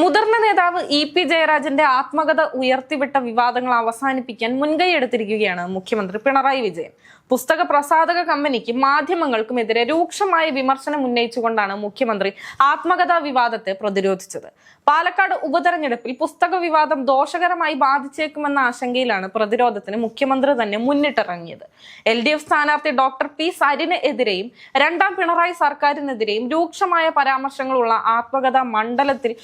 മുതിർന്ന നേതാവ് E P ജയരാജന്റെ ആത്മകഥ ഉയർത്തിവിട്ട വിവാദങ്ങൾ അവസാനിപ്പിക്കാൻ മുൻകൈയെടുത്തിരിക്കുകയാണ് മുഖ്യമന്ത്രി പിണറായി വിജയൻ. പുസ്തക പ്രസാധക കമ്പനിക്കും മാധ്യമങ്ങൾക്കുമെതിരെ രൂക്ഷമായ വിമർശനം ഉന്നയിച്ചുകൊണ്ടാണ് മുഖ്യമന്ത്രി ആത്മകഥാ വിവാദത്തെ പ്രതിരോധിച്ചത്. പാലക്കാട് ഉപതെരഞ്ഞെടുപ്പിൽ പുസ്തക വിവാദം ദോഷകരമായി ബാധിച്ചേക്കുമെന്ന ആശങ്കയിലാണ് പ്രതിരോധത്തിന് മുഖ്യമന്ത്രി തന്നെ മുന്നിട്ടിറങ്ങിയത്. എൽ ഡി എഫ് സ്ഥാനാർത്ഥി ഡോക്ടർ പി സരിന് എതിരെയും രണ്ടാം പിണറായി സർക്കാരിനെതിരെയും രൂക്ഷമായ പരാമർശങ്ങളുള്ള ആത്മകഥാ മണ്ഡലത്തിൽ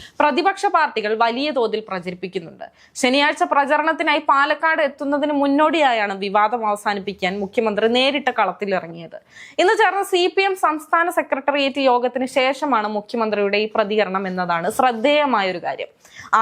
പ്രതിപക്ഷ പാർട്ടികൾ വലിയ തോതിൽ പ്രചരിപ്പിക്കുന്നുണ്ട്. ശനിയാഴ്ച പ്രചരണത്തിനായി പാലക്കാട് എത്തുന്നതിന് മുന്നോടിയായാണ് വിവാദം അവസാനിപ്പിക്കാൻ മുഖ്യമന്ത്രി നേരിട്ട് കളത്തിലിറങ്ങിയത്. ഇന്ന് ചേർന്ന സി പി എം സംസ്ഥാന സെക്രട്ടേറിയറ്റ് യോഗത്തിന് ശേഷമാണ് മുഖ്യമന്ത്രിയുടെ ഈ പ്രതികരണം എന്നതാണ് ശ്രദ്ധേയമായ ഒരു കാര്യം.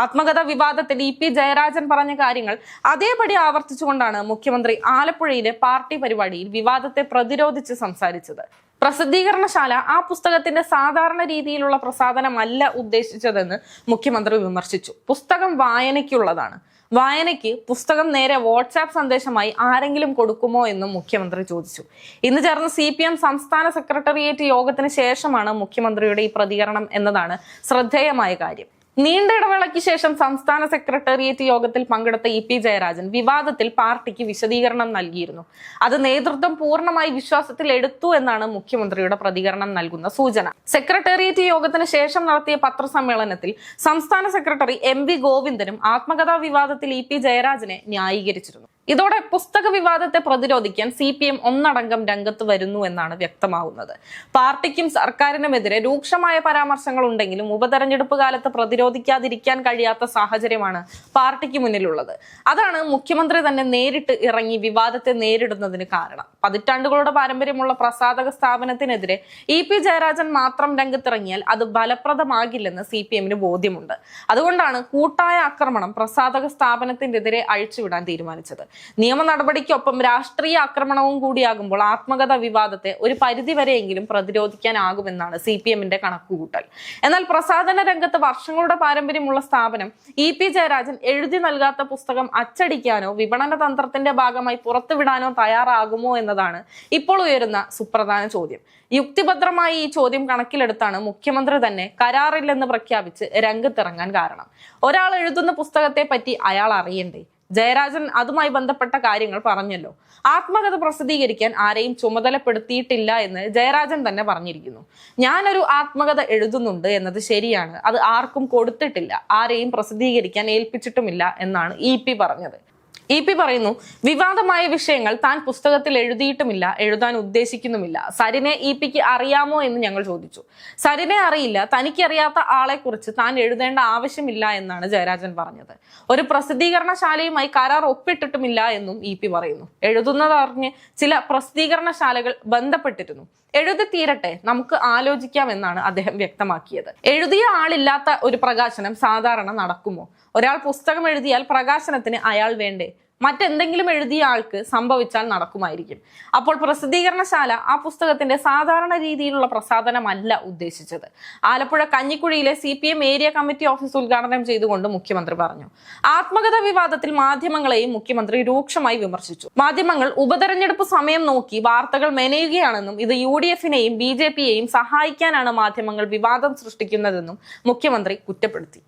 ആത്മകഥ വിവാദത്തിൽ ഇ പി ജയരാജൻ പറഞ്ഞ കാര്യങ്ങൾ അതേപടി ആവർത്തിച്ചുകൊണ്ടാണ് മുഖ്യമന്ത്രി ആലപ്പുഴയിലെ പാർട്ടി പരിപാടിയിൽ വിവാദത്തെ പ്രതിരോധിച്ച് സംസാരിച്ചത്. പ്രസിദ്ധീകരണശാല ആ പുസ്തകത്തിന്റെ സാധാരണ രീതിയിലുള്ള പ്രസാധനമല്ല ഉദ്ദേശിച്ചതെന്ന് മുഖ്യമന്ത്രി വിമർശിച്ചു. പുസ്തകം വായനയ്ക്കുള്ളതാണ്. വായനയ്ക്ക് പുസ്തകം നേരെ വാട്സാപ്പ് സന്ദേശമായി ആരെങ്കിലും കൊടുക്കുമോ എന്നും മുഖ്യമന്ത്രി ചോദിച്ചു. ഇന്ന് ചേർന്ന സി പി എം സംസ്ഥാന സെക്രട്ടേറിയറ്റ് യോഗത്തിന് ശേഷമാണ് മുഖ്യമന്ത്രിയുടെ ഈ പ്രതികരണം എന്നതാണ് ശ്രദ്ധേയമായ കാര്യം. നീണ്ട ഇടവേളയ്ക്ക് ശേഷം സംസ്ഥാന സെക്രട്ടേറിയറ്റ് യോഗത്തിൽ പങ്കെടുത്ത ഇ പി ജയരാജൻ വിവാദത്തിൽ പാർട്ടിക്ക് വിശദീകരണം നൽകിയിരുന്നു. അത് നേതൃത്വം പൂർണമായി വിശ്വാസത്തിൽ എടുത്തു എന്നാണ് മുഖ്യമന്ത്രിയുടെ പ്രതികരണം നൽകുന്ന സൂചന. സെക്രട്ടേറിയറ്റ് യോഗത്തിന് ശേഷം നടത്തിയ പത്രസമ്മേളനത്തിൽ സംസ്ഥാന സെക്രട്ടറി എം വി ഗോവിന്ദനും ആത്മകഥാ വിവാദത്തിൽ ഇ പി ജയരാജനെ ന്യായീകരിച്ചിരുന്നു. ഇതോടെ പുസ്തക വിവാദത്തെ പ്രതിരോധിക്കാൻ സി പി എം ഒന്നടങ്കം രംഗത്ത് വരുന്നു എന്നാണ് വ്യക്തമാകുന്നത് പാർട്ടിക്കും സർക്കാരിനുമെതിരെ രൂക്ഷമായ പരാമർശങ്ങൾ ഉണ്ടെങ്കിലും ഉപതെരഞ്ഞെടുപ്പ് കാലത്ത് പ്രതിരോധിക്കാതിരിക്കാൻ കഴിയാത്ത സാഹചര്യമാണ് പാർട്ടിക്ക് മുന്നിലുള്ളത്. അതാണ് മുഖ്യമന്ത്രി തന്നെ നേരിട്ട് ഇറങ്ങി വിവാദത്തെ നേരിടുന്നതിന് കാരണം. പതിറ്റാണ്ടുകളുടെ പാരമ്പര്യമുള്ള പ്രസാദക സ്ഥാപനത്തിനെതിരെ ഇ പി ജയരാജൻ മാത്രം രംഗത്തിറങ്ങിയാൽ അത് ഫലപ്രദമാകില്ലെന്ന് സി പി എമ്മിന് ബോധ്യമുണ്ട്. അതുകൊണ്ടാണ് കൂട്ടായ ആക്രമണം പ്രസാദക സ്ഥാപനത്തിനെതിരെ അഴിച്ചുവിടാൻ തീരുമാനിച്ചത്. നിയമ നടപടിക്കൊപ്പം രാഷ്ട്രീയ ആക്രമണവും കൂടിയാകുമ്പോൾ ആത്മകഥ വിവാദത്തെ ഒരു പരിധിവരെയെങ്കിലും പ്രതിരോധിക്കാനാകുമെന്നാണ് സി പി എമ്മിന്റെ കണക്കുകൂട്ടൽ. എന്നാൽ പ്രസാദന രംഗത്ത് വർഷങ്ങളുടെ പാരമ്പര്യമുള്ള സ്ഥാപനം ഇ പി ജയരാജൻ എഴുതി നൽകാത്ത പുസ്തകം അച്ചടിക്കാനോ വിപണന തന്ത്രത്തിന്റെ ഭാഗമായി പുറത്തുവിടാനോ തയ്യാറാകുമോ എന്നതാണ് ഇപ്പോൾ ഉയരുന്ന സുപ്രധാന ചോദ്യം. യുക്തിഭദ്രമായി ഈ ചോദ്യം കണക്കിലെടുത്താണ് മുഖ്യമന്ത്രി തന്നെ കരാറില്ലെന്ന് പ്രഖ്യാപിച്ച് രംഗത്തിറങ്ങാൻ കാരണം. ഒരാൾ എഴുതുന്ന പുസ്തകത്തെ പറ്റി അയാൾ അറിയണ്ടേ? ജയരാജൻ അതുമായി ബന്ധപ്പെട്ട കാര്യങ്ങൾ പറഞ്ഞല്ലോ. ആത്മകഥ പ്രസിദ്ധീകരിക്കാൻ ആരെയും ചുമതലപ്പെടുത്തിയിട്ടില്ല എന്ന് ജയരാജൻ തന്നെ പറഞ്ഞിരിക്കുന്നു. ഞാനൊരു ആത്മകഥ എഴുതുന്നുണ്ട് എന്നത് ശരിയാണ്. അത് ആർക്കും കൊടുത്തിട്ടില്ല. ആരെയും പ്രസിദ്ധീകരിക്കാൻ ഏൽപ്പിച്ചിട്ടുമില്ല എന്നാണ് ഇ പറഞ്ഞത്. ഇ പി പറയുന്നു വിവാദമായ വിഷയങ്ങൾ താൻ പുസ്തകത്തിൽ എഴുതിയിട്ടുമില്ല എഴുതാൻ ഉദ്ദേശിക്കുന്നുമില്ല. സരിനെ ഇ പിക്ക് അറിയാമോ എന്ന് ഞങ്ങൾ ചോദിച്ചു. സരിനെ അറിയില്ല തനിക്കറിയാത്ത ആളെ കുറിച്ച് താൻ എഴുതേണ്ട ആവശ്യമില്ല എന്നാണ് ജയരാജൻ പറഞ്ഞത്. ഒരു പ്രസിദ്ധീകരണശാലയുമായി കരാർ ഒപ്പിട്ടിട്ടുമില്ല എന്നും ഇ പി പറയുന്നു. എഴുതുന്നതറിഞ്ഞ് ചില പ്രസിദ്ധീകരണശാലകൾ ബന്ധപ്പെട്ടിരുന്നു. എഴുതി തീരട്ടെ നമുക്ക് ആലോചിക്കാം എന്നാണ് അദ്ദേഹം വ്യക്തമാക്കിയത്. എഴുതിയ ആളില്ലാത്ത ഒരു പ്രകാശനം സാധാരണ നടക്കുമോ? ഒരാൾ പുസ്തകം എഴുതിയാൽ പ്രകാശനത്തിന് അയാൾ വേണ്ടേ? മറ്റെന്തെങ്കിലും എഴുതിയ ആൾക്ക് സംഭവിച്ചാൽ നടക്കുമായിരിക്കും. അപ്പോൾ പ്രസിദ്ധീകരണശാല ആ പുസ്തകത്തിന്റെ സാധാരണ രീതിയിലുള്ള പ്രസാധനമല്ല ഉദ്ദേശിച്ചത്. Alappuzha കഞ്ഞിക്കുഴിയിലെ C P M area committee office ഉദ്ഘാടനം ചെയ്തുകൊണ്ട് മുഖ്യമന്ത്രി പറഞ്ഞു. ആത്മകഥ വിവാദത്തിൽ മാധ്യമങ്ങളെയും മുഖ്യമന്ത്രി രൂക്ഷമായി വിമർശിച്ചു. മാധ്യമങ്ങൾ ഉപതെരഞ്ഞെടുപ്പ് സമയം നോക്കി വാർത്തകൾ മെനയുകയാണെന്നും ഇത് യു ഡി എഫിനെയും ബി ജെ പിയെയും സഹായിക്കാനാണ് മാധ്യമങ്ങൾ വിവാദം സൃഷ്ടിക്കുന്നതെന്നും മുഖ്യമന്ത്രി കുറ്റപ്പെടുത്തി.